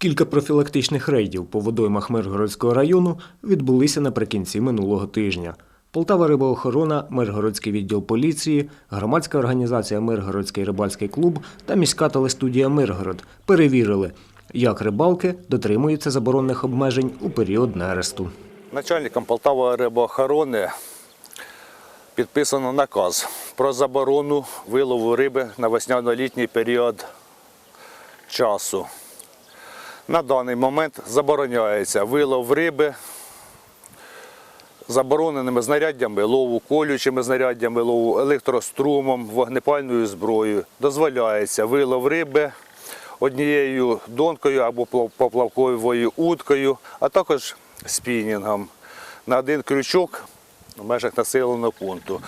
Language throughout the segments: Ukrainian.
Кілька профілактичних рейдів по водоймах Миргородського району відбулися наприкінці минулого тижня. Полтава рибоохорона, Миргородський відділ поліції, громадська організація Миргородський рибальський клуб та міська телестудія Миргород перевірили, як рибалки дотримуються заборонених обмежень у період нересту. Начальником Полтава рибоохорони підписано наказ про заборону вилову риби на весняно-літній період часу. На даний момент забороняється вилов риби забороненими знаряддями лову, колючими знаряддями лову, електрострумом, вогнепальною зброєю. Дозволяється вилов риби однією донкою або поплавковою уткою, а також спінінгом на один крючок в межах населеного пункту.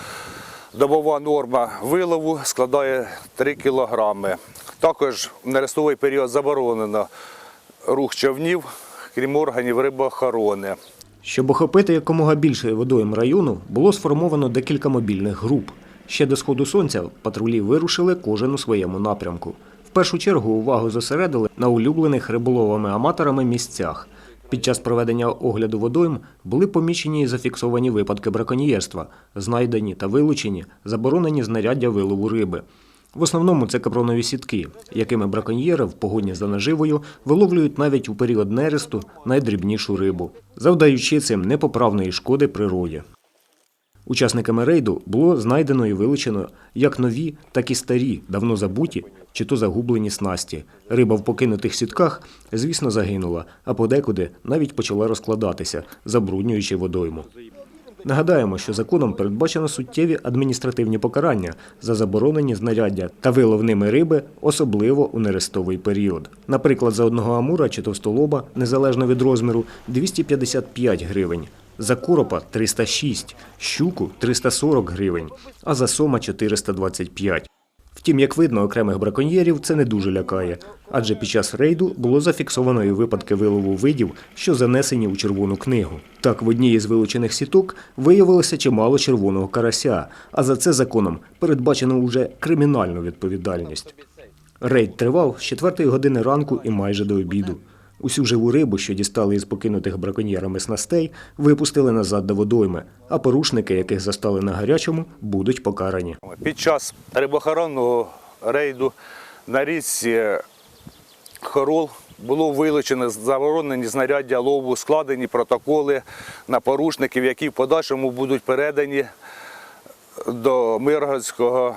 Добова норма вилову складає 3 кілограми. Також в нерестовий період заборонено рух човнів, крім органів рибоохорони. Щоб охопити якомога більше водойм району, було сформовано декілька мобільних груп. Ще до сходу сонця патрулі вирушили кожен у своєму напрямку. В першу чергу увагу зосередили на улюблених риболовами-аматорами місцях. Під час проведення огляду водойм були помічені і зафіксовані випадки браконьєрства, знайдені та вилучені заборонені знаряддя вилову риби. В основному це капронові сітки, якими браконьєри в погоні за наживою виловлюють навіть у період нересту найдрібнішу рибу, завдаючи цим непоправної шкоди природі. Учасниками рейду було знайдено і вилучено як нові, так і старі, давно забуті чи то загублені снасті. Риба в покинутих сітках, звісно, загинула, а подекуди навіть почала розкладатися, забруднюючи водойму. Нагадаємо, що законом передбачено суттєві адміністративні покарання за заборонені знаряддя та вилов ними риби, особливо у нерестовий період. Наприклад, за одного амура чи товстолоба, незалежно від розміру, 255 гривень, за коропа 306, щуку 340 гривень, а за сома 425. Втім, як видно, окремих браконьєрів це не дуже лякає, адже під час рейду було зафіксовано і випадки вилову видів, що занесені у червону книгу. Так, в одній із вилучених сіток виявилося чимало червоного карася, а за це законом передбачено уже кримінальну відповідальність. Рейд тривав з 4 години ранку і майже до обіду. Усю живу рибу, що дістали із покинутих браконьєрами снастей, випустили назад до водойми, а порушники, яких застали на гарячому, будуть покарані. Під час рибохоронного рейду на річці Хорол було вилучено заборонені знаряддя лову, складені протоколи на порушників, які в подальшому будуть передані до Миргородського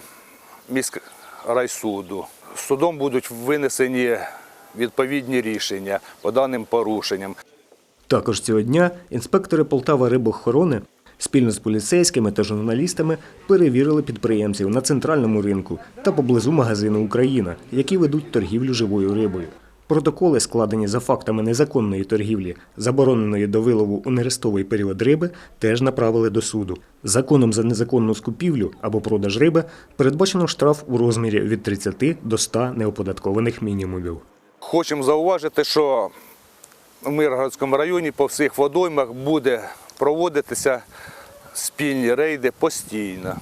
міськрайсуду. Судом будуть винесені відповідні рішення по даним порушенням. Також цього дня інспектори Полтава рибохорони спільно з поліцейськими та журналістами перевірили підприємців на центральному ринку та поблизу магазину Україна, які ведуть торгівлю живою рибою. Протоколи, складені за фактами незаконної торгівлі, забороненої до вилову у нерестовий період риби, теж направили до суду. Законом за незаконну скупівлю або продаж риби передбачено штраф у розмірі від 30 до 100 неоподаткованих мінімумів. Хочемо зауважити, що в Миргородському районі по всіх водоймах буде проводитися спільні рейди постійно.